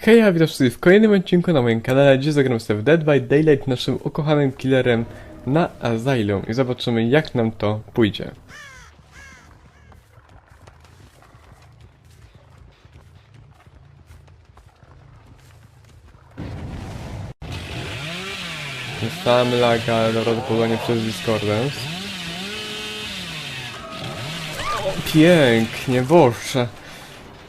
Hej, ja witam wszystkich w kolejnym odcinku na moim kanale, gdzie zagram sobie w Dead by Daylight naszym ukochanym killerem na Asylum i zobaczymy jak nam to pójdzie. Dostałem laga, ale prawdopodobnie przez Discordance. Pięknie, Boże.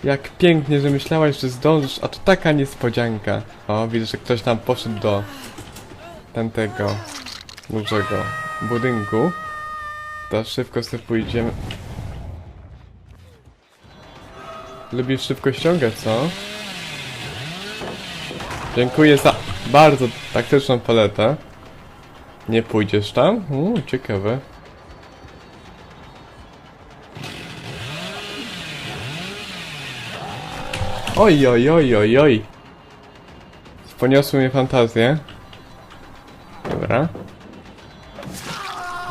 Jak pięknie, że myślałaś, że zdążysz, a to taka niespodzianka. O, widzę, że ktoś tam poszedł do tamtego dużego budynku. To szybko sobie pójdziemy. Lubisz szybko ściągać, co? Dziękuję za bardzo taktyczną paletę. Nie pójdziesz tam? Uuu, ciekawe. Oj, oj, oj, oj, oj. Poniosły mnie fantazje. Dobra.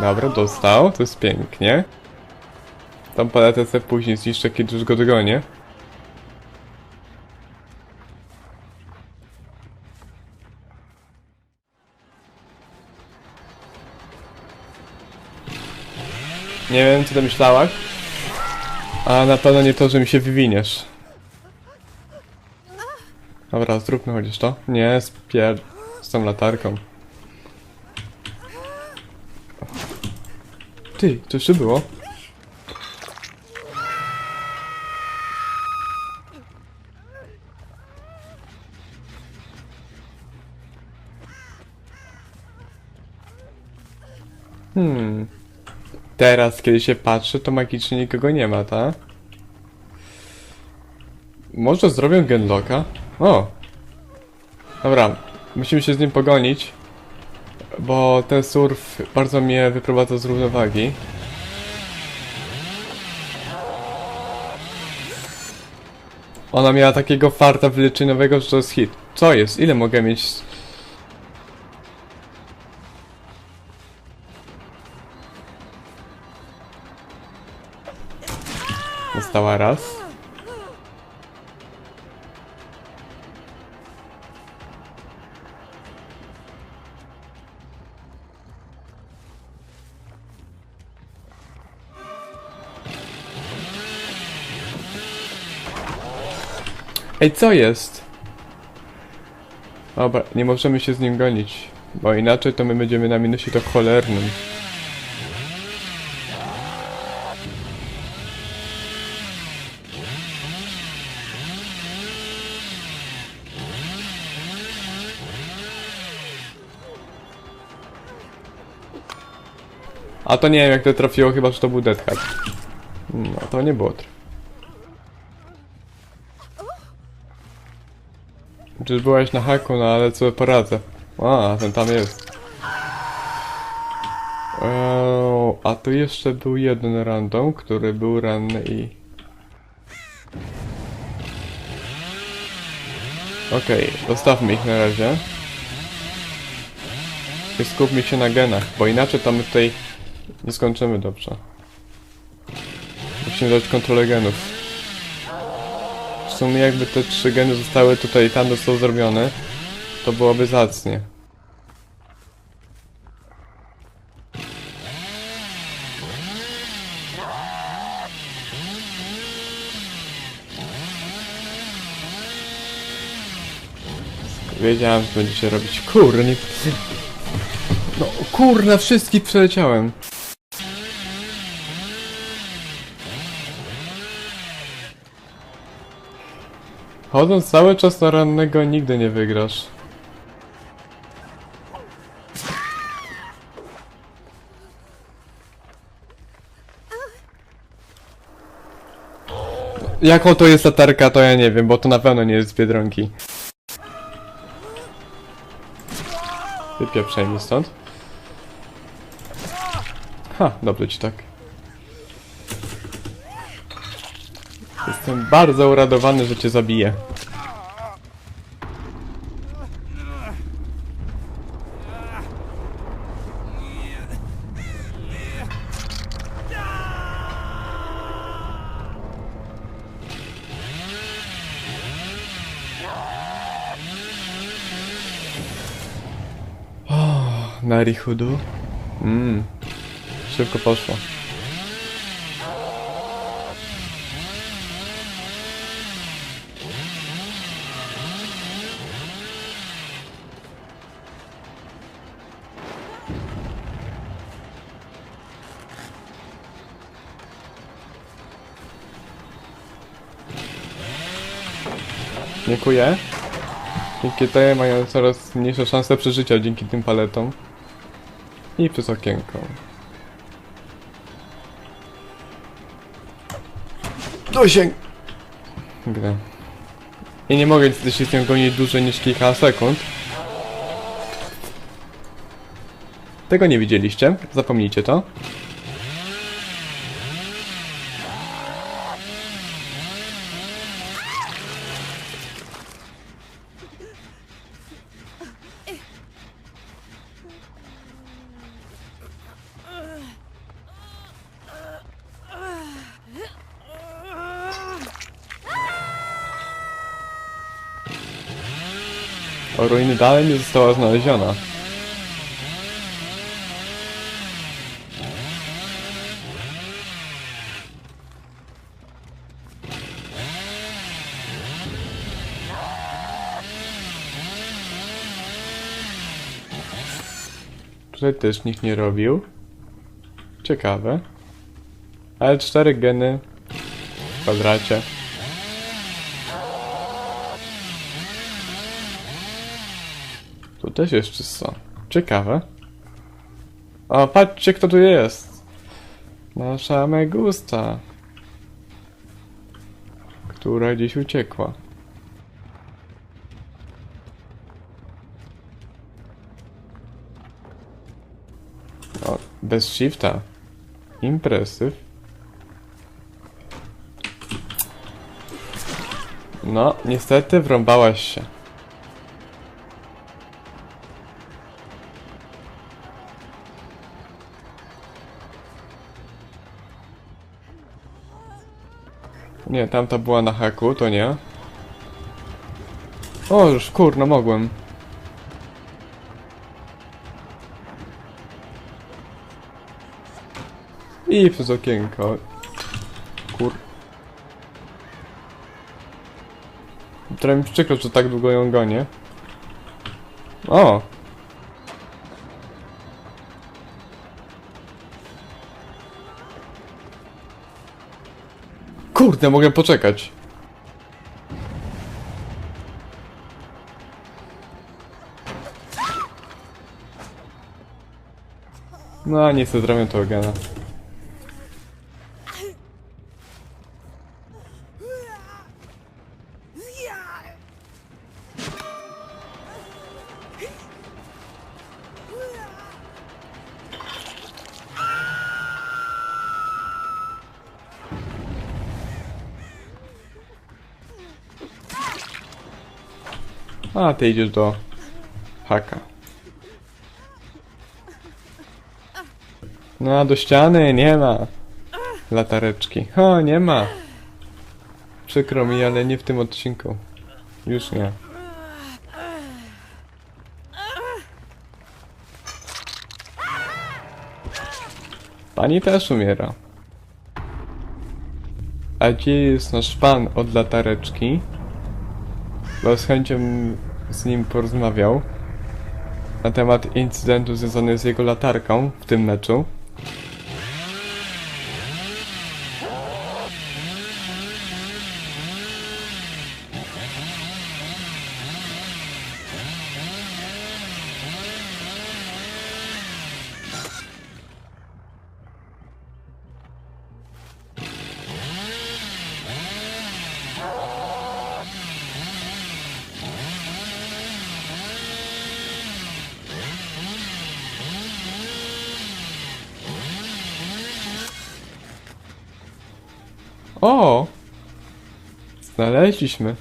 Dobra, dostał, to jest pięknie. Tą paletę sobie później zniszczę, kiedy już go dogonię. Nie wiem, co myślałaś. A na pewno nie to, że mi się wywiniesz. Dobra, zróbmy chociaż to. Nie, spier... z tą latarką. Ty, to jeszcze było? Hmm. Teraz, kiedy się patrzy, to magicznie nikogo nie ma, tak? Może zrobię genlocka? O! Dobra, musimy się z nim pogonić. Bo ten surf bardzo mnie wyprowadza z równowagi. Ona miała takiego farta wyleczynowego, że to jest hit. Co jest? Ile mogę mieć? Została raz. Ej, co jest? Dobra, nie możemy się z nim gonić, bo inaczej to my będziemy na minusie to cholernym. A to nie wiem jak to trafiło, chyba że to był Dead Hat. No, to nie było traf. Czy byłaś na haku, no ale co poradzę. A, ten tam jest. Eee, a tu jeszcze był jeden random, który był ranny i... Okej, zostawmy ich na razie. I skupmy się na genach, bo inaczej to my tutaj nie skończymy dobrze. Musimy dać kontrolę genów. Sumie jakby te trzy geny zostały tutaj tam został zrobione, to byłoby zacnie. Wiedziałem, że będzie się robić. Kurde, nie... No, kurna, wszystkich przeleciałem. Chodząc cały czas na rannego nigdy nie wygrasz. Jaką to jest latarka, to ja nie wiem, bo to na pewno nie jest z Biedronki. Wypieprzaj mi stąd. Ha, dobrze ci tak. Jestem bardzo uradowany, że cię zabiję. Oh, Narihudu. Mmm, szybko poszło. Dziękuję. Dzięki temu mają coraz mniejsze szanse przeżycia dzięki tym paletom. I przez okienko. Dosięg! Gra. I nie mogę niestety się z nią gonić dłużej niż kilka sekund. Tego nie widzieliście, zapomnijcie to. O ruiny dalej nie została znaleziona. Tutaj też nikt nie robił. Ciekawe. Ale cztery geny w kwadracie. Też jest czysto. Ciekawe. O, patrzcie kto tu jest. Nasza Megusta. Która gdzieś uciekła. O, bez shifta. Impresyw. No, niestety wrąbałaś się. Nie, tamta była na haku, to nie. O, już kurno, mogłem. I przez okienko. Kur... Trochę mi przykro, że tak długo ją gonię. O! Kurde, mogę poczekać. No, nie chcę zrobię to gena. A, ty idziesz do haka. No, do ściany nie ma latareczki. O, nie ma. Przykro mi, ale nie w tym odcinku. Już nie. Pani też umiera. A gdzie jest nasz pan od latareczki? Bo z chęcią z nim porozmawiał na temat incydentu związany z jego latarką w tym meczu. O! Znaleźliśmy.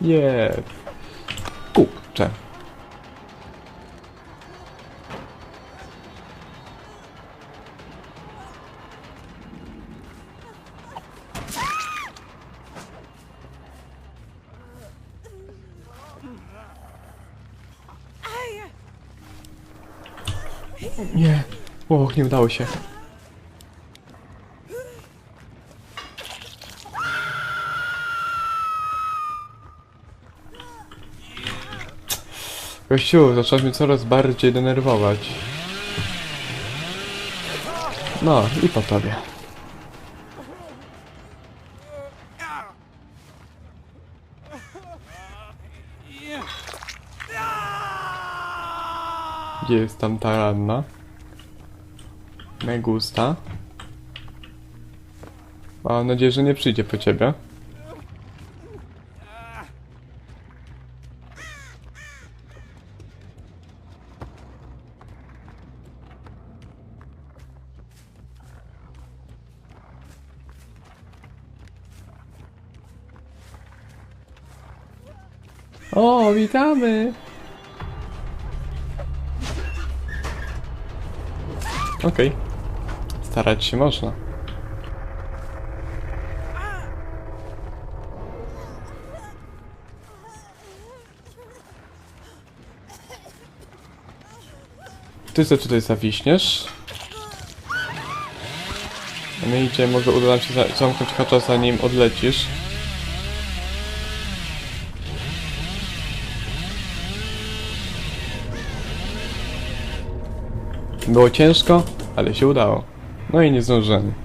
Je. Kurczę. Och, nie udało się. Gościu, zacząłeś mnie coraz bardziej denerwować. No, i po tobie. Gdzie jest tam ta ranna? Me gusta. Mam nadzieję, że nie przyjdzie po ciebie. O, witamy! Okej. Starać się można. Ty co tutaj zawiśniesz? My idzie, może uda nam się za- zamknąć hacza zanim odlecisz. Było ciężko, ale się udało. No i nie zdążymy.